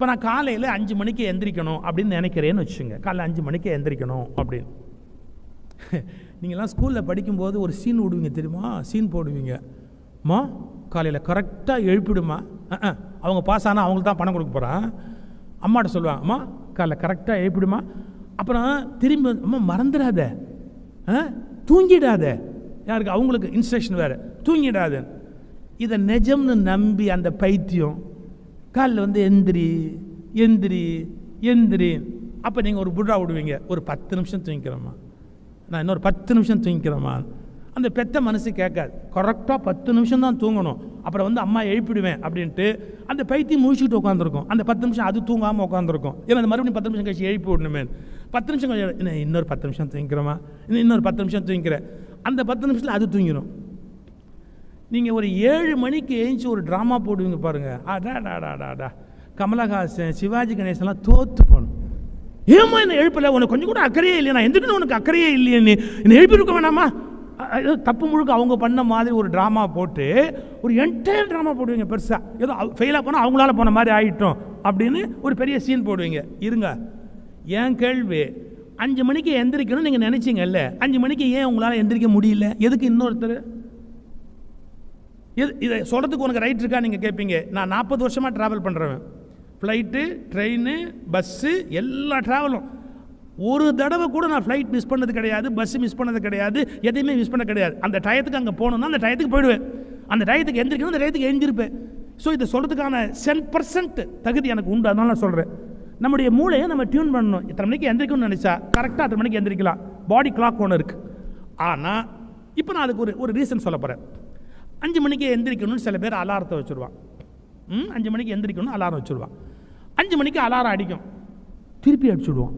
இப்போ நான் காலையில் அஞ்சு மணிக்கு எந்திரிக்கணும் அப்படின்னு நினைக்கிறேன்னு வச்சுங்க காலைல அஞ்சு மணிக்கு எந்திரிக்கணும் அப்படின்னு. நீங்கள்லாம் ஸ்கூலில் படிக்கும்போது ஒரு சீன் விடுவீங்க தெரியுமா? சீன் போடுவீங்க. மா காலையில் கரெக்டாக எழுப்பிடுமா அவங்க பாஸ் ஆனால் அவங்களுக்கு தான் பணம் கொடுக்க போகிறான் அம்மாட்ட சொல்லுவாங்க அம்மா காலைல கரெக்டாக எழுப்பிடுமா அப்புறம் திரும்பி அம்மா மறந்துடாத. ஆ தூங்கிடாத. யாருக்கு? அவங்களுக்கு இன்ஸ்ட்ரக்ஷன் வேறு. தூங்கிடாத. இதை நிஜம்னு நம்பி அந்த பைத்தியம் காலில் வந்து எந்திரி எந்திரி எந்திரி. அப்போ நீங்கள் ஒரு புட்ரா விடுவீங்க. ஒரு பத்து நிமிஷம் தூங்கிக்கிறோமா நான் இன்னொரு பத்து நிமிஷம் தூங்கிக்கிறோமா அந்த பெத்த மனசு கேட்காது. கரெக்டாக பத்து நிமிஷம் தான் தூங்கணும். அப்புறம் வந்து அம்மா எழுப்பிடுவேன் அப்படின்ட்டு அந்த பைத்தியம் முடிச்சுட்டு உட்காந்துருக்கும் அந்த பத்து நிமிஷம் அது தூங்காமல் உட்காந்துருக்கும் ஏன்னா அந்த மறுபடியும் பத்து நிமிஷம் கழிச்சு எழுப்பி விடணுமே. பத்து நிமிஷம் கழிச்சு இன்னும் இன்னொரு பத்து நிமிஷம் தூங்கிக்கிறோமா இன்னும் இன்னொரு பத்து நிமிஷம் தூங்கிக்கிறேன். அந்த பத்து நிமிஷத்தில் அது தூங்கிடும் நீங்கள் ஒரு ஏழு மணிக்கு ஏஞ்சி ஒரு ட்ராமா போடுவீங்க பாருங்கள் அடா டா டா டா டா கமலஹாசன் சிவாஜி கணேசன்லாம் தோற்று போகணும். ஏமா என்ன எழுப்பலை? உனக்கு கொஞ்சம் கூட அக்கறையே இல்லையா. நான் எந்திரிக்கணும் உனக்கு அக்கறையே இல்லையே நீ என்னை எழுப்பியிருக்க வேணாமா? ஏதோ தப்பு முழுக்க அவங்க பண்ண மாதிரி ஒரு ட்ராமா போட்டு ஒரு என்டையர் ட்ராமா போடுவீங்க பெருசாக ஏதோ ஃபெயிலாக போனால் அவங்களால போன மாதிரி ஆகிட்டோம் அப்படின்னு ஒரு பெரிய சீன் போடுவீங்க. இருங்க. என் கேள்வி அஞ்சு மணிக்கு எந்திரிக்கணும்னு நீங்கள் நினச்சிங்கல்ல? அஞ்சு மணிக்கு ஏன் உங்களால் எந்திரிக்க முடியல? எதுக்கு இன்னொருத்தர்? இது இதை சொல்கிறதுக்கு உனக்கு ரைட் இருக்கா நீங்கள் கேட்பீங்க நான் நாற்பது வருஷமாக ட்ராவல் பண்ணுறவன் ஃப்ளைட்டு ட்ரெயின் பஸ்ஸு எல்லா ட்ராவலும் ஒரு தடவை கூட நான் ஃப்ளைட் மிஸ் பண்ணது கிடையாது பஸ் மிஸ் பண்ணது கிடையாது எதையுமே மிஸ் பண்ண கிடையாது. அந்த டயத்துக்கு அங்கே போகணுன்னா அந்த டயத்துக்கு போயிடுவேன். அந்த டயத்துக்கு எந்திரிக்கணும் அந்த டயத்துக்கு எழுந்திருப்பேன் ஸோ இதை சொல்கிறதுக்கான சென் பர்சன்ட் தகுதி எனக்கு உண்டு. அதனால நான் சொல்கிறேன் நம்முடைய மூளையை நம்ம டியூன் பண்ணணும். இத்தனை மணிக்கு எந்திரிக்கணும்னு நினச்சா கரெக்டாக அத்தனை மணிக்கு எந்திரிக்கலாம். பாடி கிளாக் ஒன்று இருக்குது ஆனால் இப்போ நான் அதுக்கு ஒரு ஒரு ரீசன் சொல்ல போகிறேன் அஞ்சு மணிக்கு எந்திரிக்கணும்னு சில பேர் அலாரத்தை வச்சுருவான். ம் அஞ்சு மணிக்கு எந்திரிக்கணும் அலாரம் வச்சுருவான். அஞ்சு மணிக்கு அலாரம் அடிக்கும். திருப்பி அடிச்சுடுவான்.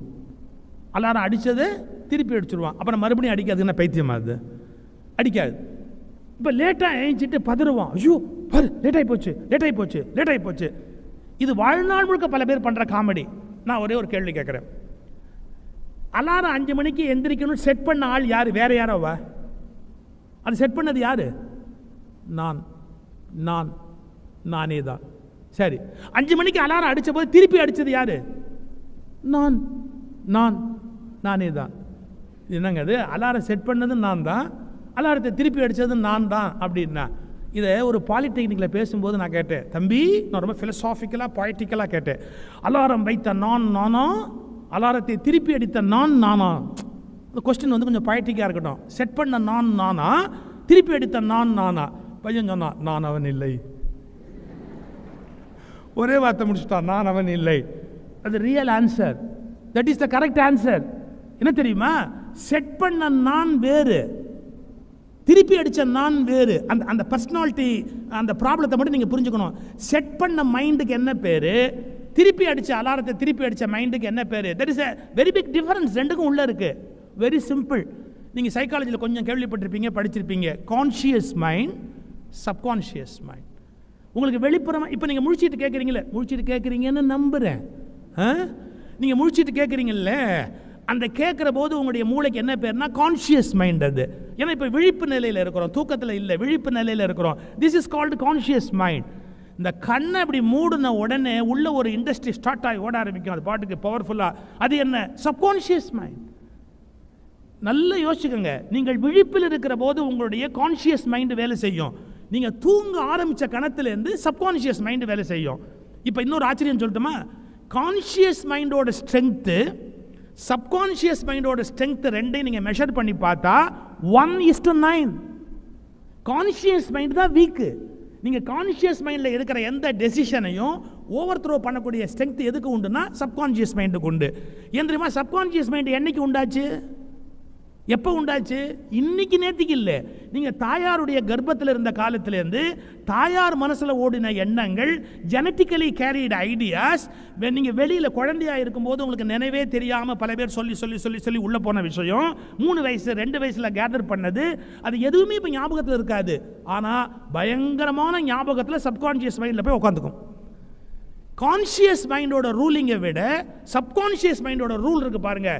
அலாரம் அடித்தது திருப்பி அடிச்சுடுவான். அப்புறம் மறுபடியும் அடிக்காதுன்னா பைத்தியமா அது அடிக்காது. இப்போ லேட்டாக எழுந்திட்டு பதறுவான். ஐயோ பாரு லேட்டாகி போச்சு லேட்டாகி போச்சு லேட் போச்சு. இது வாழ்நாள் முழுக்க பல பேர் பண்ணுற காமெடி நான் ஒரே ஒரு கேள்வி கேட்குறேன். அலாரம் அஞ்சு மணிக்கு எந்திரிக்கணும்னு செட் பண்ண ஆள் யார்? வேறு யாரோவா அது செட் பண்ணது யார்? நான் நான் நானே தான். சரி. அஞ்சு மணிக்கு அலாரம் அடித்த போது திருப்பி அடித்தது யார்? நான் நான் நானே தான். இது என்னங்க அது அலாரம் செட் பண்ணது நான் தான். அலாரத்தை திருப்பி அடித்தது நான் தான் அப்படின்னா இதை ஒரு பாலிடெக்னிக்கில் பேசும்போது நான் கேட்டேன். தம்பி நான் ரொம்ப ஃபிலசாஃபிக்கலாக பாய்டிக்கலாக கேட்டேன். அலாரம் வைத்த நான் நானா? அலாரத்தை திருப்பி அடித்த நான் நானா? இந்த கொஸ்டின் வந்து கொஞ்சம் பாய்டிக்காக இருக்கட்டும். செட் பண்ண நான் நானா? திருப்பி அடித்த நான் நானா? பையன் சொன்னான் நான் அவன் இல்லை. ஒரே வார்த்தை முடிச்சுட்டான் நான் அவன் இல்லை. அது real answer that is the correct answer என்ன தெரியுமா? செட் பண்ண நான் வேறு. திருப்பி அடித்த நான் வேறு. அந்த அந்த பர்சனாலிட்டி அந்த ப்ராப்ளத்தை மட்டும் நீங்கள் புரிஞ்சுக்கணும். செட் பண்ண மைண்டுக்கு என்ன பேர்? திருப்பி அடித்த அலாரத்தை திருப்பி அடித்த மைண்டுக்கு என்ன பேர்? There is a very big difference ரெண்டுக்கும் உள்ளே இருக்குது வெரி சிம்பிள் நீங்கள் சைக்காலஜியில் கொஞ்சம் கேள்விப்பட்டிருப்பீங்க படிச்சிருப்பீங்க. கான்ஷியஸ் மைண்ட் சப்கான்ஷியஸ் மைண்ட் உங்களுக்கு வெளிப்புறமாக இப்போ நீங்கள் முழிச்சிட்டு கேட்குறீங்களே முழிச்சிட்டு கேட்குறீங்கன்னு நம்புகிறேன் ஆ? நீங்கள் முழிச்சிட்டு கேட்குறீங்கல்ல அந்த கேட்குற போது உங்களுடைய மூளைக்கு என்ன பேர்னா கான்ஷியஸ் மைண்ட் அது. ஏன்னா இப்போ விழிப்பு நிலையில் இருக்கிறோம் தூக்கத்தில் இல்லை விழிப்பு நிலையில் இருக்கிறோம். This is called conscious mind இந்த கண்ணை அப்படி மூடின உடனே உள்ள ஒரு இண்டஸ்ட்ரி ஸ்டார்ட் ஆகி ஓட ஆரம்பிக்கும். அது பாட்டுக்கு பவர்ஃபுல்லாக அது என்ன? சப்கான்ஷியஸ் மைண்ட் நல்லா யோசிச்சுக்கோங்க. நீங்கள் விழிப்பில் இருக்கிற போது உங்களுடைய கான்ஷியஸ் மைண்டு வேலை செய்யும். நீங்கள் தூங்க ஆரம்பித்த கணத்துலேருந்து சப்கான்ஷியஸ் மைண்டு வேலை செய்யும். இப்போ இன்னொரு ஆச்சரியம் சொல்லட்டுமா? கான்ஷியஸ் மைண்டோட ஸ்ட்ரென்த்து சப்கான்ஷியஸ் மைண்டோட ஸ்ட்ரென்த்து ரெண்டையும் நீங்கள் மெஷர் பண்ணி பார்த்தா one is to nine conscious mind தான் வீக்கு நீங்கள் கான்ஷியஸ் மைண்டில் இருக்கிற எந்த டெசிஷனையும் ஓவர் த்ரோ பண்ணக்கூடிய ஸ்ட்ரென்த் எதுக்கு உண்டுன்னா சப்கான்ஷியஸ் மைண்டுக்கு உண்டு. ஏன் தெரியுமா? சப்கான்ஷியஸ் மைண்ட் என்னைக்கு உண்டாச்சு? எப்போ உண்டாச்சு? இன்னைக்கு நேத்திக்கு இல்லை. நீங்கள் தாயாருடைய கர்ப்பத்தில் இருந்த காலத்திலேருந்து தாயார் மனசில் ஓடின எண்ணங்கள் ஜெனட்டிக்கலி கேரிடு ஐடியாஸ் நீங்கள் வெளியில் குழந்தையா இருக்கும்போது உங்களுக்கு நினைவே தெரியாமல் பல பேர் சொல்லி சொல்லி சொல்லி சொல்லி உள்ளே போன விஷயம். மூணு வயசு ரெண்டு வயசில் கேதர் பண்ணது. அது எதுவுமே இப்போ ஞாபகத்தில் இருக்காது. ஆனால் பயங்கரமான ஞாபகத்தில் சப்கான்ஷியஸ் மைண்டில் போய் உட்காந்துக்கும் கான்ஷியஸ் மைண்டோட ரூலிங்கை விட சப்கான்ஷியஸ் மைண்டோட ரூல் இருக்கு பாருங்க.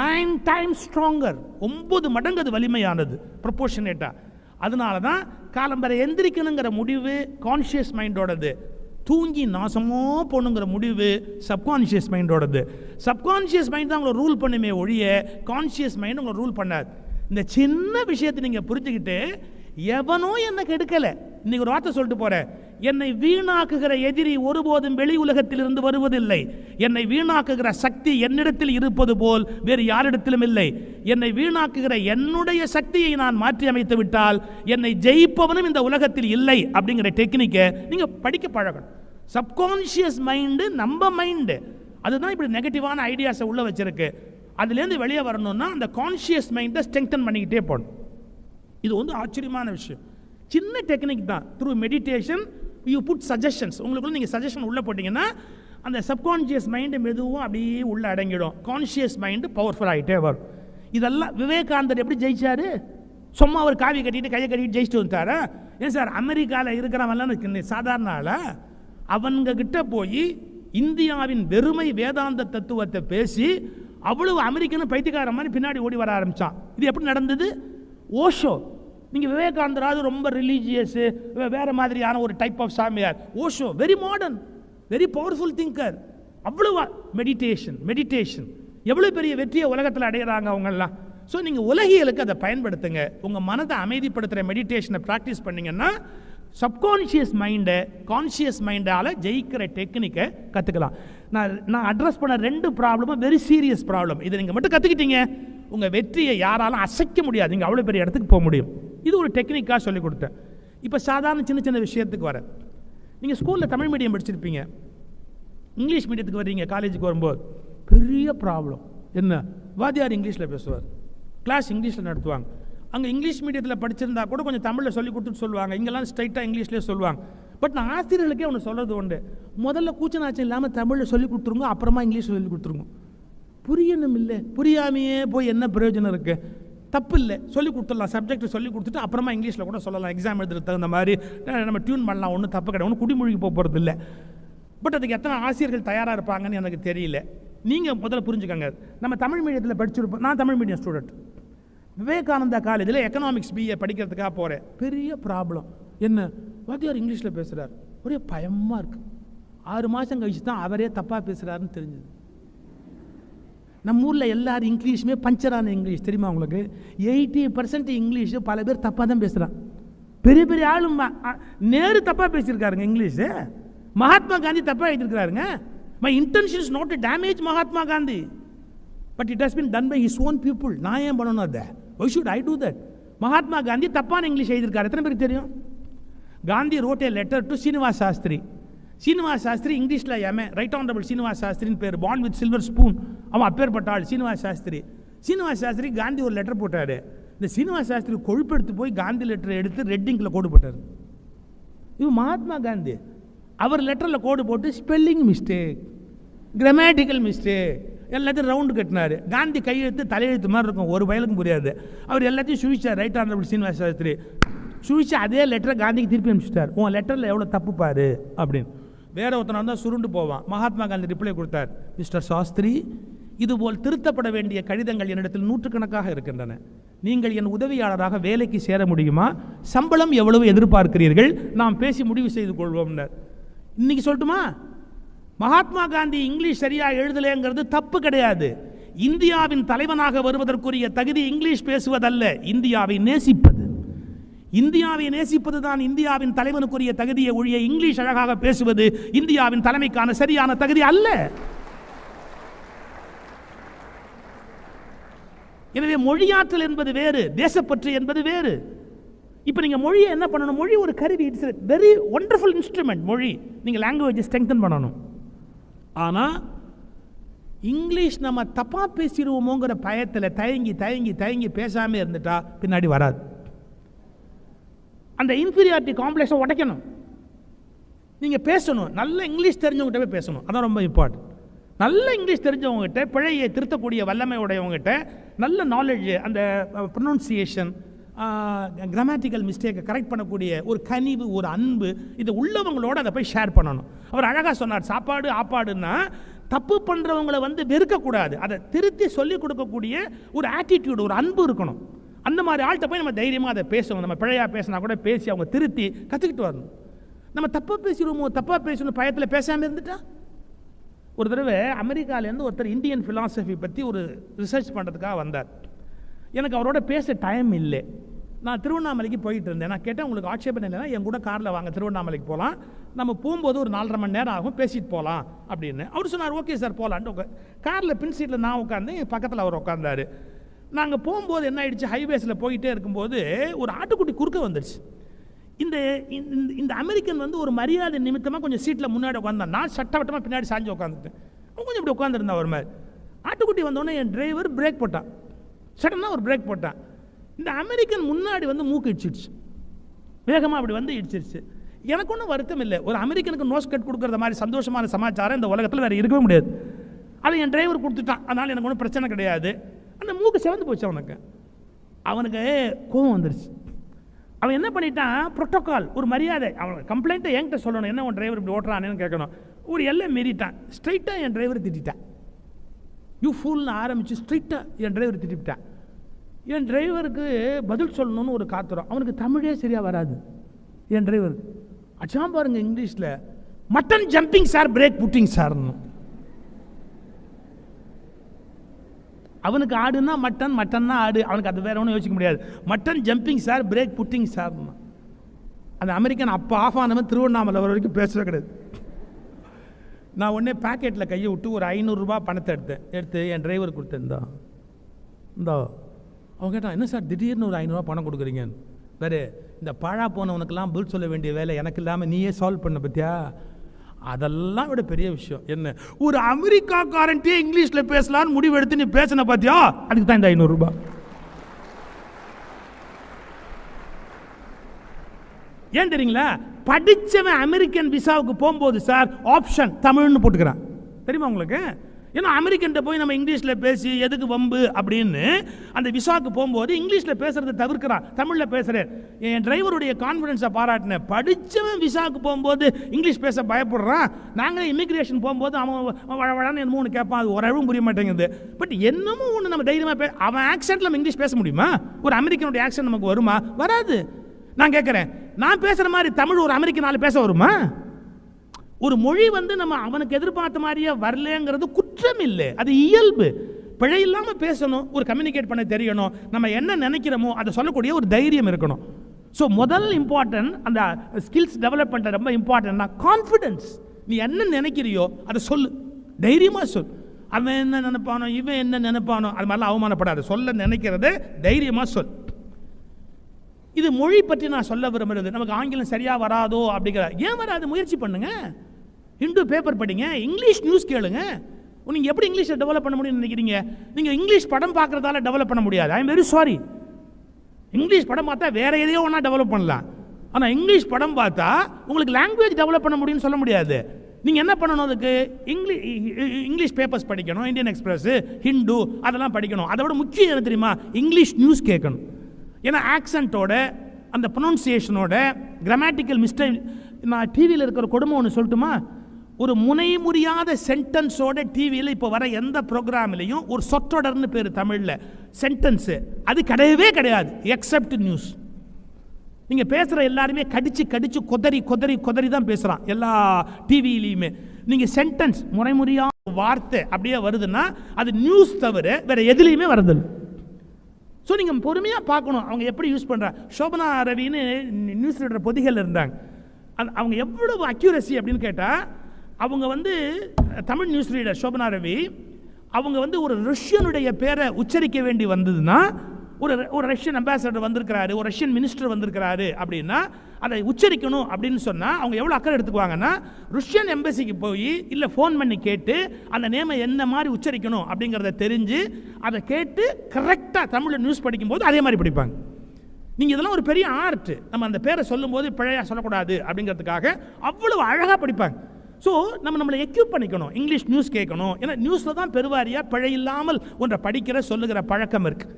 நைன் டைம்ஸ் ஸ்ட்ராங்கர் ஒன்பது மடங்கு அது வலிமையானது. ப்ரொபோர்ஷனேட்டா அதனால தான் காலம்பரை எந்திரிக்கணுங்கிற முடிவு கான்ஷியஸ் மைண்டோடது தூங்கி நாசமோ போகணுங்கிற முடிவு சப்கான்ஷியஸ் மைண்டோடது சப்கான்ஷியஸ் மைண்ட் தான் உங்களை ரூல் பண்ணுமே ஒழிய கான்ஷியஸ் மைண்ட் உங்களை ரூல் பண்ணாது. இந்த சின்ன விஷயத்தை நீங்கள் புரிஞ்சுக்கிட்டு எவனோ என்னை கெடுக்கலை. இன்னைக்கு ஒரு வார்த்தை சொல்லிட்டு போகிறேன் என்னை வீணாக்குகிற எதிரி ஒருபோதும் வெளி உலகத்திலிருந்து வருவதில்லை. என்னை வீணாக்குகிற சக்தி என்னிடத்தில் இருப்பது போல் வேறு யாரிடத்திலும் இல்லை. என்னை வீணாக்குகிற என்னுடைய சக்தியை நான் மாற்றி அமைத்து விட்டால் என்னை ஜெயிப்பவனும் இந்த உலகத்தில் இல்லை அப்படிங்கிற டெக்னிக்கை நீங்கள் படிக்க பழகணும். சப்கான்ஷியஸ் மைண்டு நம்ம மைண்டு அதுதான் இப்படி நெகட்டிவான ஐடியாஸை உள்ள வச்சிருக்கு. அதுலேருந்து வெளியே வரணும்னா அந்த கான்ஷியஸ் மைண்டை ஸ்ட்ரெங்தன் பண்ணிக்கிட்டே போகணும். இது வந்து ஆச்சரியமான விஷயம். சின்ன டெக்னிக் தான். Through meditation you put suggestions உங்களுக்குள்ள நீங்கள் சஜஷன் உள்ளே போட்டிங்கன்னா அந்த சப்கான்ஷியஸ் மைண்டு மெதுவும் அப்படியே உள்ளே அடங்கிடும். கான்ஷியஸ் மைண்டு பவர்ஃபுல் ஆகிட்டே வரும். இதெல்லாம் விவேகானந்தர் எப்படி ஜெயிச்சார்? சும்மா அவர் காவி கட்டிட்டு கையை கட்டிட்டு ஜெயிச்சுட்டு வந்துட்டாரா? ஏன் சார் அமெரிக்காவில் இருக்கிறவன்லாம் சாதாரண ஆளா? அவங்க கிட்ட போய் இந்தியாவின் வெறுமை வேதாந்த தத்துவத்தை பேசி அவ்வளவு அமெரிக்கனும் பைத்தியக்காரன் மாதிரி பின்னாடி ஓடி வர ஆரம்பித்தான் இது எப்படி நடந்தது? ஓஷோ நீங்கள் விவேகானந்தராவது ரொம்ப ரிலீஜியஸு வேறு மாதிரியான ஒரு டைப் ஆஃப் சாமியார். Osho very modern very powerful thinker அவ்வளோவா மெடிடேஷன் மெடிடேஷன் எவ்வளோ பெரிய வெற்றியை உலகத்தில் அடையிறாங்க அவங்கெல்லாம். ஸோ நீங்கள் உலகியலுக்கு அதை பயன்படுத்துங்க. உங்கள் மனதை அமைதிப்படுத்துகிற மெடிடேஷனை ப்ராக்டிஸ் பண்ணிங்கன்னா சப்கான்ஷியஸ் மைண்டை கான்ஷியஸ் மைண்டால் ஜெயிக்கிற டெக்னிக்கை கற்றுக்கலாம் நான் நான் அட்ரஸ் பண்ண ரெண்டு ப்ராப்ளமும் வெரி சீரியஸ் ப்ராப்ளம் இதை நீங்கள் மட்டும் கற்றுக்கிட்டீங்க உங்கள் வெற்றியை யாராலும் அசைக்க முடியாது. நீங்கள் அவ்வளோ பெரிய இடத்துக்கு போக முடியும். இது ஒரு டெக்னிக்காக சொல்லி கொடுத்தேன். இப்போ சாதாரண சின்ன சின்ன விஷயத்துக்கு வரேன். நீங்கள் ஸ்கூலில் தமிழ் மீடியம் படிச்சிருப்பீங்க. இங்கிலீஷ் மீடியத்துக்கு வர்றீங்க காலேஜுக்கு வரும்போது. பெரிய ப்ராப்ளம் என்ன? வாத்தியார் இங்கிலீஷில் பேசுவார். கிளாஸ் இங்கிலீஷில் நடத்துவாங்க. அங்கே இங்கிலீஷ் மீடியத்தில் படிச்சிருந்தா கூட கொஞ்சம் தமிழில் சொல்லி கொடுத்துட்டு சொல்லுவாங்க. இங்கெல்லாம் ஸ்ட்ரைட்டாக இங்கிலீஷ்லேயே சொல்லுவாங்க. பட் நான் ஆசிரியர்களுக்கே ஒன்று சொல்கிறது உண்டு. முதல்ல கூச்சநாச்சம் இல்லாமல் தமிழில் சொல்லி கொடுத்துருங்க அப்புறமா இங்கிலீஷ் சொல்லி கொடுத்துருங்க. புரியணும் இல்லை புரியாமையே போய் என்ன பிரயோஜனம் இருக்குது தப்பு இல்லை சொல்லி கொடுத்துடலாம். சப்ஜெக்ட் சொல்லி கொடுத்துட்டு அப்புறமா இங்கிலீஷில் கூட சொல்லலாம். எக்ஸாம் எழுதுறதுக்கு தகுந்த மாதிரி. நம்ம டியூன் பண்ணலாம். ஒன்றும் தப்பு கிடையாது. ஒன்றும் குடிமொழிக்கு போக போகிறது இல்லை பட் அதுக்கு எத்தனை ஆசிரியர்கள் தயாராக இருப்பாங்கன்னு எனக்கு தெரியல. நீங்கள் முதல்ல புரிஞ்சுக்கங்க. நம்ம தமிழ் மீடியத்தில் படிச்சிருப்போம். நான் தமிழ் மீடியம் ஸ்டூடெண்ட் விவேகானந்தா காலேஜில் எக்கனாமிக்ஸ் பிஏ படிக்கிறதுக்காக போகிறேன் பெரிய ப்ராப்ளம் என்ன? வாத்தியார் இங்கிலீஷில் பேசுகிறார் ஒரே பயமாக இருக்குது ஆறு மாதம் கழிச்சு தான் அவரே தப்பாக பேசுகிறாருன்னு தெரிஞ்சுது. நம்ம ஊரில் எல்லாரும் இங்கிலீஷுமே பஞ்சரான இங்கிலீஷ் தெரியுமா உங்களுக்கு? எயிட்டி பர்சன்ட் இங்கிலீஷு பல பேர் தப்பாக தான் பேசுகிறான் பெரிய பெரிய ஆளும் நேரு தப்பாக பேசியிருக்காருங்க இங்கிலீஷு. மகாத்மா காந்தி தப்பாக எழுதியிருக்கிறாருங்க. My intention is not to damage Mahatma Gandhi. But it has been done by his own people நான் ஏன் பண்ணணும் அதை? Why should I do that Mahatma Gandhi தப்பான இங்கிலீஷ் எழுதியிருக்காரு. எத்தனை பேருக்கு தெரியும்? Gandhi wrote a letter to Srinivas Sastri Srinivas Sastri இங்கிலீஷில் எம்ஏ ரைட் ஆனரபிள் சீனிவாஸ் சாஸ்திரின்னு பேர். பாண்ட் வித் சில்வர் ஸ்பூன் அவன் அப்பேற்பட்ட ஆள் சீனிவாச சாஸ்திரி. சீனிவாஸ் சாஸ்திரி காந்தி ஒரு லெட்டர் போட்டார். இந்த சீனிவாச சாஸ்திரி கொழுப்பெடுத்து போய் காந்தி லெட்டர் எடுத்து ரெட்டிங்கில் கோடு போட்டார். இது மகாத்மா காந்தி. அவர் லெட்டரில் கோடு போட்டு ஸ்பெல்லிங் மிஸ்டேக் கிராமட்டிக்கல் மிஸ்டேக் எல்லாத்தையும் ரவுண்டு கட்டினார். காந்தி கையெழுத்து தலையெழுத்து மாதிரி இருக்கும் ஒரு வயலுக்கும் புரியாது. அவர் எல்லாத்தையும் சுழிச்சார் ரைட் ஆனரபிள் சீனிவாஸ் சாஸ்திரி. சுழிச்சு அதே லெட்டரை காந்திக்கு திருப்பி அனுப்பிச்சிட்டார். உன் லெட்டரில் எவ்வளோ தப்பு பாரு அப்படின்னு. வேற ஒருத்தனை வந்தால் சுருண்டு போவான். மகாத்மா காந்தி ரிப்ளை கொடுத்தார். மிஸ்டர் சாஸ்திரி இதுபோல் திருத்தப்பட வேண்டிய கடிதங்கள் என்னிடத்தில் நூற்றுக்கணக்காக இருக்கின்றன. நீங்கள் என் உதவியாளராக வேலைக்கு சேர முடியுமா? சம்பளம் எவ்வளவு எதிர்பார்க்கிறீர்கள்? நாம் பேசி முடிவு செய்து கொள்வோம்னர். இன்னைக்கு சொல்லட்டுமா? மகாத்மா காந்தி இங்கிலீஷ் சரியாக எழுதலைங்கிறது தப்பு கிடையாது. இந்தியாவின் தலைவனாக வருவதற்குரிய தகுதி இங்கிலீஷ் பேசுவதல்ல இந்தியாவை நேசிப்பது. இந்தியாவை நேசிப்பது தான் இந்தியாவின் தலைவனுக்குரிய தகுதியை ஒழிய இங்கிலீஷ் அழகாக பேசுவது இந்தியாவின் தலைமைக்கான சரியான தகுதி அல்ல. எனவே மொழியாற்றல் என்பது வேறு தேசப்பற்று என்பது வேறு. இப்போ நீங்கள் மொழியை என்ன பண்ணணும்? மொழி ஒரு கருவி. இட்ஸ் வெரி ஒண்டர்ஃபுல் இன்ஸ்ட்ருமெண்ட் மொழி. நீங்கள் லாங்குவேஜை ஸ்ட்ரெங்தன் பண்ணணும். ஆனால் இங்கிலீஷ் நம்ம தப்பாக பேசிடுவோமோங்கிற பயத்தில் தயங்கி தயங்கி தயங்கி பேசாமல் இருந்துட்டா பின்னாடி வராது. அந்த இன்ஃபீரியாரிட்டி காம்ப்ளெக்ஸை உடைக்கணும். நீங்கள் பேசணும். நல்ல இங்கிலீஷ் தெரிஞ்சவங்ககிட்ட போய் பேசணும். அதான் ரொம்ப இம்பார்ட்டன்ட் நல்ல இங்கிலீஷ் தெரிஞ்சவங்ககிட்ட பிழையை திருத்தக்கூடிய வல்லமை உடையவங்ககிட்ட நல்ல நாலேஜ் அந்த ப்ரொனவுன்சியேஷன் கிராமட்டிக்கல் மிஸ்டேக்கை கரெக்ட் பண்ணக்கூடிய ஒரு கனிவு ஒரு அன்பு இது உள்ளவங்களோட அதை போய் ஷேர் பண்ணணும். அவர் அழகாக சொன்னார் சாப்பாடு ஆப்பாடுன்னா தப்பு பண்ணுறவங்களை வந்து வெறுக்கக்கூடாது. அதை திருத்தி சொல்லிக் கொடுக்கக்கூடிய ஒரு ஆட்டிடியூடு ஒரு அன்பு இருக்கணும். அந்த மாதிரி ஆள்கிட்ட போய் நம்ம தைரியமாக அதை பேசணும். நம்ம பிழையாக பேசினா கூட பேசி அவங்க திருத்தி கற்றுக்கிட்டு வரணும். நம்ம தப்பாக பேசிடுவோமோ தப்பாக பேசணும் பயத்தில் பேசாமல் இருந்துட்டா? ஒரு தடவை அமெரிக்காலேருந்து ஒருத்தர் இந்தியன் ஃபிலாசபி பற்றி ஒரு ரிசர்ச் பண்ணுறதுக்காக வந்தார். எனக்கு அவரோட பேச டைம் இல்லை. நான் திருவண்ணாமலைக்கு போயிட்டு இருந்தேன். நான் கேட்டேன் உங்களுக்கு ஆட்சேபம் இல்லைன்னா என் கூட காரில் வாங்க திருவண்ணாமலைக்கு போகலாம் நம்ம போகும்போது ஒரு நாலரை மணி நேரம் ஆகும் பேசிட்டு போகலாம் அப்படின்னு. அவர் சொன்னார் ஓகே சார் போகலான்ட்டு உட்கா காரில் பின் சீட்டில் நான் உட்காந்து பக்கத்தில் அவர் உட்காந்தார் நாங்கள் போகும்போது என்ன ஆயிடுச்சு? ஹைவேஸில் போயிட்டே இருக்கும்போது ஒரு ஆட்டுக்குட்டி குறுக்க வந்துடுச்சு இந்த இந்த- இந்த அமெரிக்கன் வந்து ஒரு மரியாதை நிமித்தமாக கொஞ்சம் சீட்டில் முன்னாடி உட்காந்தான் நான் சட்டவட்டமாக பின்னாடி சாஞ்சு உட்காந்துட்டேன் அவன் கொஞ்சம் இப்படி உட்காந்துருந்தான் ஒரு மாதிரி. ஆட்டுக்குட்டி வந்தோடனே என் டிரைவர் பிரேக் போட்டான். சடனாக ஒரு பிரேக் போட்டான். இந்த அமெரிக்கன் முன்னாடி வந்து மூக்கு இடிச்சிடுச்சு. வேகமாக அப்படி வந்து இடிச்சிருச்சு. எனக்கு ஒன்றும் வருத்தம் இல்லை. ஒரு அமெரிக்கனுக்கு நோஸ் கட் கொடுக்குற மாதிரி சந்தோஷமான சமாச்சாரம் இந்த உலகத்தில் வேறு இருக்கவே முடியாது. அதை என் டிரைவர் கொடுத்துட்டான். அதனால் எனக்கு ஒன்றும் பிரச்சனை கிடையாது. அந்த மூக்கு சிவந்து போச்சு அவனுக்கு. அவனுக்கு கோவம் வந்துருச்சு. அவன் என்ன பண்ணிட்டான்? ப்ரோட்டோக்கால் ஒரு மரியாதை. அவன் கம்ப்ளைண்ட்டை என்கிட்ட சொல்லணும். என்ன உன் டிரைவர் இப்படி ஓட்டுறானேன்னு கேட்கணும். ஒரு எல்லை மீறிட்டான். ஸ்ட்ரைட்டாக என் டிரைவர் திட்டான் யூ ஃபூல்னு ஆரம்பித்து ஸ்ட்ரைட்டாக என் டிரைவர் திட்டிவிட்டான் என் டிரைவருக்கு பதில் சொல்லணும்னு ஒரு காத்துறோம். அவனுக்கு தமிழே சரியாக வராது. என் டிரைவருக்கு அச்சாம் பாருங்கள் இங்கிலீஷில் mutton jumping sir brake putting சார்னு அவனுக்கு ஆடுனா மட்டன் மட்டன்னா ஆடு. அவனுக்கு அது வேற ஒன்றும் யோசிக்க முடியாது. Mutton jumping sir brake putting sir அந்த அமெரிக்கன் அப்போ ஆஃப் ஆனவன் திருவண்ணாமலை வர வரைக்கும் பேசவே கிடையாது. நான் உடனே பாக்கெட்டில் கையை விட்டு ஒரு ஐநூறுரூபா பணத்தை எடுத்தேன். எடுத்து என் டிரைவர் கொடுத்தேன். இந்தா அவன் கேட்டான் என்ன சார் திடீர்னு ஒரு ஐநூறுரூவா பணம் கொடுக்குறீங்க வேறு இந்த பாழா போனவனுக்கெல்லாம் பில் சொல்ல வேண்டிய வேலை எனக்கு இல்லாமல் நீயே சால்வ் பண்ண பற்றியா அதெல்லாம் விட பெரிய விஷயம். என்ன? ஒரு அமெரிக்காக்காரன்ட்டே இங்கிலீஷில் பேசலான்னு முடிவெடுத்து நீ பேசின பார்த்தியா அதுக்கு தான் இந்த ஐநூறுரூபா ஏன் தெரியுங்களா? படிச்சவன் அமெரிக்கன் விசாவுக்கு போகும்போது சார் ஆப்ஷன் தமிழ்னு போட்டுக்கிறான். தெரியுமா உங்களுக்கு? ஏன்னா அமெரிக்கன்ட்ட போய் நம்ம இங்கிலீஷில் பேசி எதுக்கு வம்பு அப்படின்னு அந்த விசாவுக்கு போகும்போது இங்கிலீஷில் பேசுகிறத தவிர்க்கிறான். தமிழில் பேசுகிறேன் என் டிரைவருடைய கான்ஃபிடென்ஸை பாராட்டினேன். படித்தவன் விசாவுக்கு போகும்போது இங்கிலீஷ் பேச பயப்படுறான். நாங்களே இமிக்ரேஷன் போகும்போது அவன் வழவழன்னு என்னமோ ஒன்று கேட்பான் அது ஓரளவும் புரிய மாட்டேங்குது. பட் என்னமோ ஒன்று நம்ம தைரியமாக பே அவன் ஆக்சென்ட்டில் நம்ம இங்கிலீஷ் பேச முடியுமா? ஒரு அமெரிக்கனுடைய ஆக்சென்ட் நமக்கு வருமா? வராது. நான் கேட்குறேன் நான் பேசுகிற மாதிரி தமிழ் ஒரு அமெரிக்கனால பேச வருமா? ஒரு மொழி வந்து நம்ம அவனுக்கு எதிர்பார்த்த மாதிரியே வரலங்கிறது குற்றம் இல்லை அது இயல்பு. பிழை இல்லாமல் பேசணும் ஒரு கம்யூனிகேட் பண்ண தெரியணும் நம்ம என்ன நினைக்கிறோமோ அதை சொல்லக்கூடிய ஒரு தைரியம் இருக்கணும். ஸோ முதல் இம்பார்ட்டன்ட் அந்த ஸ்கில்ஸ் டெவலப் பண்ணுற ரொம்ப இம்பார்ட்டன்ட்னா கான்ஃபிடென்ஸ் நீ என்ன நினைக்கிறியோ அதை சொல்லு. தைரியமாக சொல் அவன் என்ன நினைப்பானோ இவன் என்ன நினைப்பானோ அது மாதிரிலாம் அவமானப்படாது. சொல்ல நினைக்கிறத தைரியமாக சொல் இது மொழி பற்றி நான் சொல்ல விரும்புறது. நமக்கு ஆங்கிலம் சரியாக வராதோ அப்படிங்கிற ஏன் வராது? முயற்சி பண்ணுங்கள் ஹிந்து பேப்பர் படிங்க இங்கிலீஷ் நியூஸ் கேளுங்க. நீங்கள் எப்படி இங்கிலீஷை டெவலப் பண்ண முடியும்னு நினைக்கிறீங்க? நீங்கள் இங்கிலீஷ் படம் பார்க்குறதால டெவலப் பண்ண முடியாது. I am very sorry English படம் பார்த்தா வேற எதையோ ஒன்றா டெவலப் பண்ணலாம். ஆனால் இங்கிலீஷ் படம் பார்த்தா உங்களுக்கு லாங்குவேஜ் டெவலப் பண்ண முடியும்னு சொல்ல முடியாது. நீங்கள் என்ன பண்ணணும் அதுக்கு? இங்கிலீஷ் இங்கிலீஷ் பேப்பர்ஸ் படிக்கணும் இந்தியன் எக்ஸ்பிரஸ்ஸு ஹிந்து அதெல்லாம் படிக்கணும். அதை விட முக்கியம் என்ன தெரியுமா? இங்கிலீஷ் நியூஸ் கேட்கணும். ஏன்னா ஆக்சண்ட்டோட அந்த ப்ரொனவுன்சியேஷனோட கிராமட்டிக்கல் மிஸ்டேக் நான் டிவியில் இருக்கிற கொடுமை ஒன்று சொல்லட்டுமா? ஒரு முனை முடியாத சென்டென்ஸோட டிவியில் இப்போ வர எந்த ப்ரோக்ராம்லையும் ஒரு சொற்றொடர்னு பேர் தமிழில். சென்டென்ஸு அது கிடையவே கிடையாது. எக்ஸப்ட் நியூஸ் நீங்கள் பேசுகிற எல்லாருமே கடிச்சு கடிச்சு கொதறி கொதறி கொதறி தான் பேசுகிறான் எல்லா டிவியிலையுமே நீங்கள் சென்டென்ஸ் முறைமுறையாக வார்த்தை அப்படியே வருதுன்னா அது நியூஸ் தவிர வேறு எதுலேயுமே வரதில்லை ஸோ நீங்கள் பொறுமையாக பார்க்கணும். அவங்க எப்படி யூஸ் பண்ணுறாங்க சோபனா ரவின்னு நியூஸ் ரீடர் பொதிகள் இருந்தாங்க. அது அவங்க எவ்வளவு அக்யூரசி அப்படின்னு கேட்டால் அவங்க வந்து தமிழ் நியூஸ் ரீடர் சோபனா ரவி அவங்க வந்து ஒரு ரஷ்யனுடைய பேரை உச்சரிக்க வேண்டி வந்ததுன்னா ஒரு ஒரு ரஷ்யன் அம்பாசடர் வந்திருக்கிறாரு ஒரு ரஷ்யன் மினிஸ்டர் வந்திருக்கிறாரு அப்படின்னா அதை உச்சரிக்கணும் அப்படின்னு சொன்னால் அவங்க எவ்வளோ அக்கறை எடுத்துக்குவாங்கன்னா ருஷ்யன் எம்பசிக்கு போய் இல்லை ஃபோன் பண்ணி கேட்டு அந்த நேமை என்ன மாதிரி உச்சரிக்கணும் அப்படிங்கிறத தெரிஞ்சு அதை கேட்டு கரெக்டாக தமிழில் நியூஸ் படிக்கும்போது அதே மாதிரி படிப்பாங்க. நீங்கள் இதெல்லாம் ஒரு பெரிய ஆர்ட் நம்ம அந்த பேரை சொல்லும்போது பிழையாக சொல்லக்கூடாது அப்படிங்கிறதுக்காக அவ்வளவு அழகாக படிப்பாங்க. ஸோ நம்ம நம்மளை எக்யூப் பண்ணிக்கணும். இங்கிலீஷ் நியூஸ் கேட்கணும். ஏன்னா நியூஸில் தான் பெருவாரியாக பிழை இல்லாமல் ஒன்றை படிக்கிற சொல்லுகிற பழக்கம் இருக்குது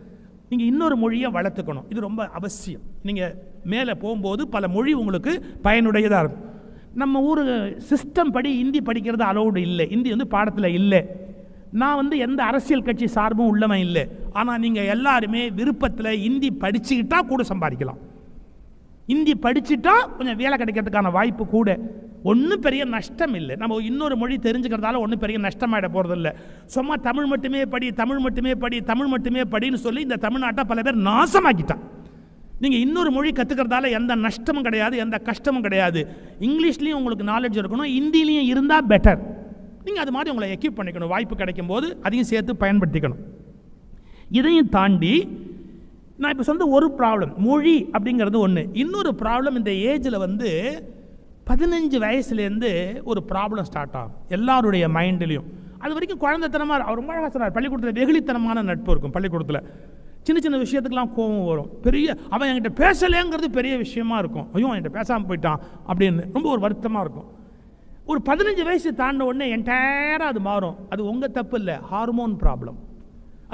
நீங்கள் இன்னொரு மொழியை வளர்த்துக்கணும். இது ரொம்ப அவசியம். நீங்கள் மேலே போகும்போது பல மொழி உங்களுக்கு பயனுடையதாக இருக்கும். நம்ம ஊர் சிஸ்டம் படி ஹிந்தி படிக்கிறது அலௌடு இல்லை. ஹிந்தி வந்து பாடத்தில் இல்லை. நான் வந்து எந்த அரசியல் கட்சி சார்பும் உள்ளவன் இல்லை. ஆனால் நீங்கள் எல்லாருமே விருப்பத்தில் ஹிந்தி படிச்சுக்கிட்டா கூட சம்பாதிக்கலாம். இந்தி படிச்சுட்டா கொஞ்சம் வேலை கிடைக்கிறதுக்கான வாய்ப்பு கூட. ஒன்றும் பெரிய நஷ்டம் இல்லை. நம்ம இன்னொரு மொழி தெரிஞ்சுக்கிறதால ஒன்றும் பெரிய நஷ்டமாயிட போகிறதில்ல சும்மா தமிழ் மட்டுமே படி தமிழ் மட்டுமே படி தமிழ் மட்டுமே படின்னு சொல்லி இந்த தமிழ்நாட்டை பல பேர் நாசமாக்கிட்டான். நீங்கள் இன்னொரு மொழி கற்றுக்கிறதால எந்த நஷ்டமும் கிடையாது எந்த கஷ்டமும் கிடையாது. இங்கிலீஷ்லேயும் உங்களுக்கு நாலேஜ் இருக்கணும் ஹிந்திலையும் இருந்தால் பெட்டர் நீங்கள் அது மாதிரி உங்களை எக்யூப் பண்ணிக்கணும் வாய்ப்பு கிடைக்கும் போது அதையும் சேர்த்து பயன்படுத்திக்கணும். இதையும் தாண்டி நான் இப்போ சொன்ன ஒரு ப்ராப்ளம் மொழி அப்படிங்கிறது ஒன்று இன்னொரு ப்ராப்ளம் இந்த ஏஜில் வந்து பதினஞ்சு வயசுலேருந்து ஒரு ப்ராப்ளம் ஸ்டார்ட் ஆகும். எல்லாருடைய மைண்ட்லேயும் அது வரைக்கும் குழந்தைத்தனமாக அவர் ரொம்ப அழகாக சொன்னார் பள்ளிக்கூடத்தில் வெகுளித்தனமான நட்பு இருக்கும் பள்ளிக்கூடத்தில். சின்ன சின்ன விஷயத்துக்கெலாம் கோபம் வரும். பெரிய அவன் என்கிட்ட பேசலேங்கிறது பெரிய விஷயமா இருக்கும். ஐயோ என்கிட்ட பேசாமல் போயிட்டான் அப்படின்னு ரொம்ப ஒரு வருத்தமாக இருக்கும். ஒரு பதினஞ்சு வயசு தாண்ட உடனே என்டையராக அது மாறும். அது உங்கள் தப்பு இல்லை ஹார்மோன் ப்ராப்ளம்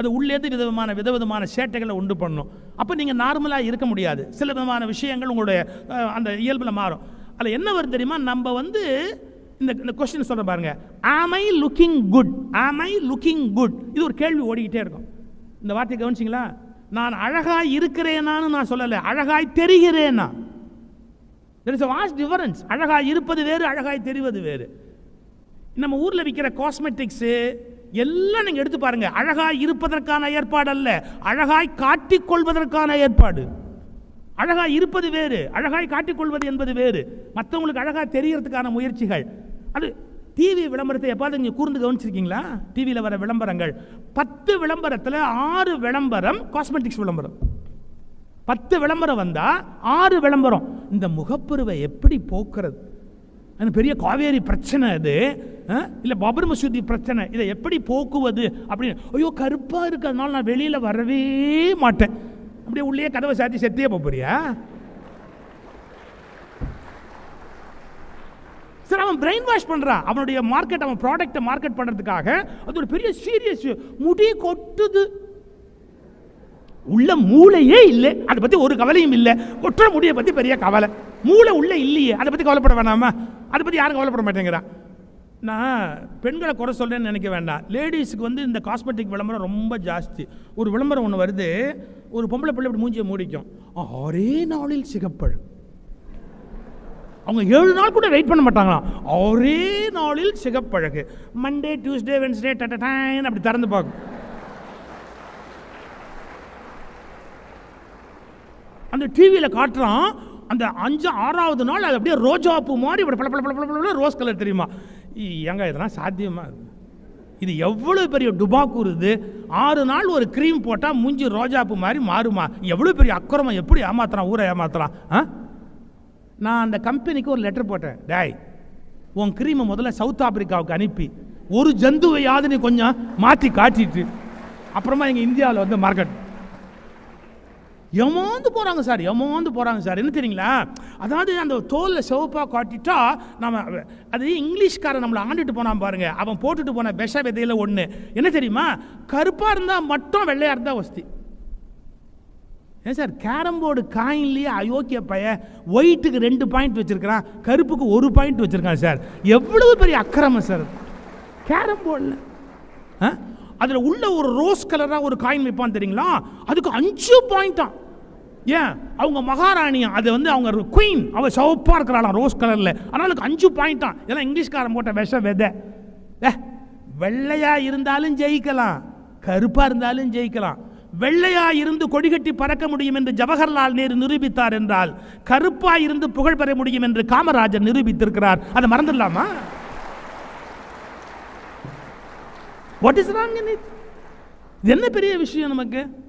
அது உள்ளேந்து விதவிதமான விதவிதமான சேட்டைகளை உண்டு பண்ணும். அப்போ நீங்கள் நார்மலாக இருக்க முடியாது. சில விதமான விஷயங்கள் உங்களுடைய அந்த இயல்பில் மாறும். அதில் என்ன வரும் தெரியுமா? நம்ம வந்து இந்த இந்த கொஸ்டின் சொல்கிற பாருங்க. ஆம் ஐ லுக்கிங் குட் ஆம் ஐ லுக்கிங் குட் இது ஒரு கேள்வி ஓடிக்கிட்டே இருக்கும். இந்த வார்த்தையை கவனிச்சிங்களா? நான் அழகாய் இருக்கிறேனான்னு நான் சொல்லலை. அழகாய் தெரிகிறேனா? There is a vast difference அழகாய் இருப்பது வேறு அழகாய் தெரிவது வேறு. நம்ம ஊரில் விற்கிற காஸ்மெட்டிக்ஸு எல்லாம் நீங்கள் எடுத்து பாருங்கள் அழகாய் இருப்பதற்கான ஏற்பாடு அல்ல. அழகாய் காட்டிக்கொள்வதற்கான ஏற்பாடு. அழகாய் இருப்பது வேறு அழகாய் காட்டிக்கொள்வது என்பது வேறு. மற்றவங்களுக்கு அழகாக தெரியறதுக்கான முயற்சிகள். அது டிவி விளம்பரத்தை எப்பாவது நீங்கள் கூர்ந்து கவனிச்சிருக்கீங்களா? டிவியில் வர விளம்பரங்கள். பத்து விளம்பரத்தில் ஆறு விளம்பரம் காஸ்மெட்டிக்ஸ் விளம்பரம். பத்து விளம்பரம் வந்தால் ஆறு விளம்பரம். இந்த முகப்பருவை எப்படி போக்குறது? அது பெரிய காவேரி பிரச்சனை அது. இல்லை பபர் மசூதி பிரச்சனை. இதை எப்படி போக்குவது அப்படின்னு. ஐயோ கருப்பாக இருக்கிறதுனால நான் வெளியில் வரவே மாட்டேன். அப்படியே உள்ளே கதவை சாத்தி செத்தியே போறியா? சார் அவன் பிரெயின் வாஷ் பண்ணுறான் அவனுடைய மார்க்கெட் அவன் ப்ராடக்ட்டை மார்க்கெட் பண்ணுறதுக்காக அது ஒரு பெரிய சீரியஸ் முடி கொட்டுது. உள்ள மூளையே இல்லை. அதை பற்றி ஒரு கவலையும் இல்லை. கொட்டுற முடியை பற்றி பெரிய கவலை. மூளை உள்ளே இல்லையே. அதை பற்றி கவலைப்பட வேணாமா? அதை பற்றி யாரும் கவலைப்பட மாட்டேங்கிறான் நான் பெண்களை குறை சொல்கிறேன்னு நினைக்க வேண்டாம். லேடிஸுக்கு வந்து இந்த காஸ்மெட்டிக் விளம்பரம் ரொம்ப ஜாஸ்தி. ஒரு விளம்பரம் ஒன்று வருது. ஒரு பொம்பளை பிள்ளை இப்படி மூஞ்சியை மூடிக்கும். ஒரே நாளில் சிகப்பழு அவங்க ஏழு நாள் கூட வெயிட் பண்ண மாட்டாங்களாம். ஒரே நாளில் சிகப்பழகு. மண்டே டியூஸ்டே வென்ஸ்டே டட்டைன் அப்படி திறந்து பார்க்கும். அந்த டிவியில் காட்டுறான். அந்த அஞ்சு ஆறாவது நாள் அது அப்படியே ரோஜா பூ மாதிரி இப்படி பல பல பல பல ரோஸ் கலர் தெரியுமா? ஏங்க இதெல்லாம் இருக்குது இது எவ்வளோ பெரிய டுபாக்கூர் இது ஆறு நாள் ஒரு க்ரீம் போட்டால் மூஞ்சி ரோஜாப்பு மாதிரி மாறுமா? எவ்வளோ பெரிய அக்கிரமம்? எப்படி ஏமாத்துறான் ஊரை ஏமாத்துறான் ஆ? நான் அந்த கம்பெனிக்கு ஒரு லெட்டர் போட்டேன். டேய் உன் க்ரீமை முதல்ல சவுத் ஆப்பிரிக்காவுக்கு அனுப்பி. ஒரு ஜந்துவையாவது நீ கொஞ்சம் மாற்றி காட்டிட்டு. அப்புறமா எங்கள் இந்தியாவில் வந்து மார்க்கெட் ஏமாந்து போகிறாங்க சார் ஏமாந்து போகிறாங்க சார். என்ன தெரியுங்களா? அதாவது அந்த தோலில் சிவப்பாக காட்டிட்டா நம்ம அது இங்கிலீஷ்காரன் நம்மளை ஆண்டுட்டு போனான் பாருங்க. அவன் போட்டுட்டு போன விஷ விதையில் ஒன்று என்ன தெரியுமா? கருப்பாக இருந்தால் மட்டும் வெள்ளையாக இருந்தால் வசதி ஏன் சார்? கேரம் போர்டு காயின்லேயே அயோக்கிய பைய ஒயிட்டுக்கு ரெண்டு பாயிண்ட் வச்சுருக்கிறான் கருப்புக்கு ஒரு பாயிண்ட் வச்சுருக்கான் சார். எவ்வளவு பெரிய அக்கிரமம் சார் கேரம் போர்டில். அதில் உள்ள ஒரு ரோஸ் கலராக ஒரு காயின் வைப்பான் தெரியுங்களா? அதுக்கு அஞ்சு பாயிண்டாம் ஏன் அவங்க மகாராணியா? அது வந்து அவங்க குயின் அவள் சிவப்பாக இருக்கிறாளாம் ரோஸ் கலரில் ஆனால் அஞ்சு அஞ்சு தான். இதெல்லாம் இங்கிலீஷ்காரன் போட்ட விஷ விதை. ஏ வெள்ளையாக இருந்தாலும் ஜெயிக்கலாம். கருப்பாக இருந்தாலும் ஜெயிக்கலாம். வெள்ளையா இருந்து கொடிகட்டி பறக்க முடியும் என்று ஜவஹர்லால் நேரு நிரூபித்தார் என்றால் கருப்பா இருந்து புகழ் பெற முடியும் என்று காமராஜர் நிரூபித்திருக்கிறார். அதை மறந்துடலாமா? What is wrong in it என்ன பெரிய விஷயம் நமக்கு?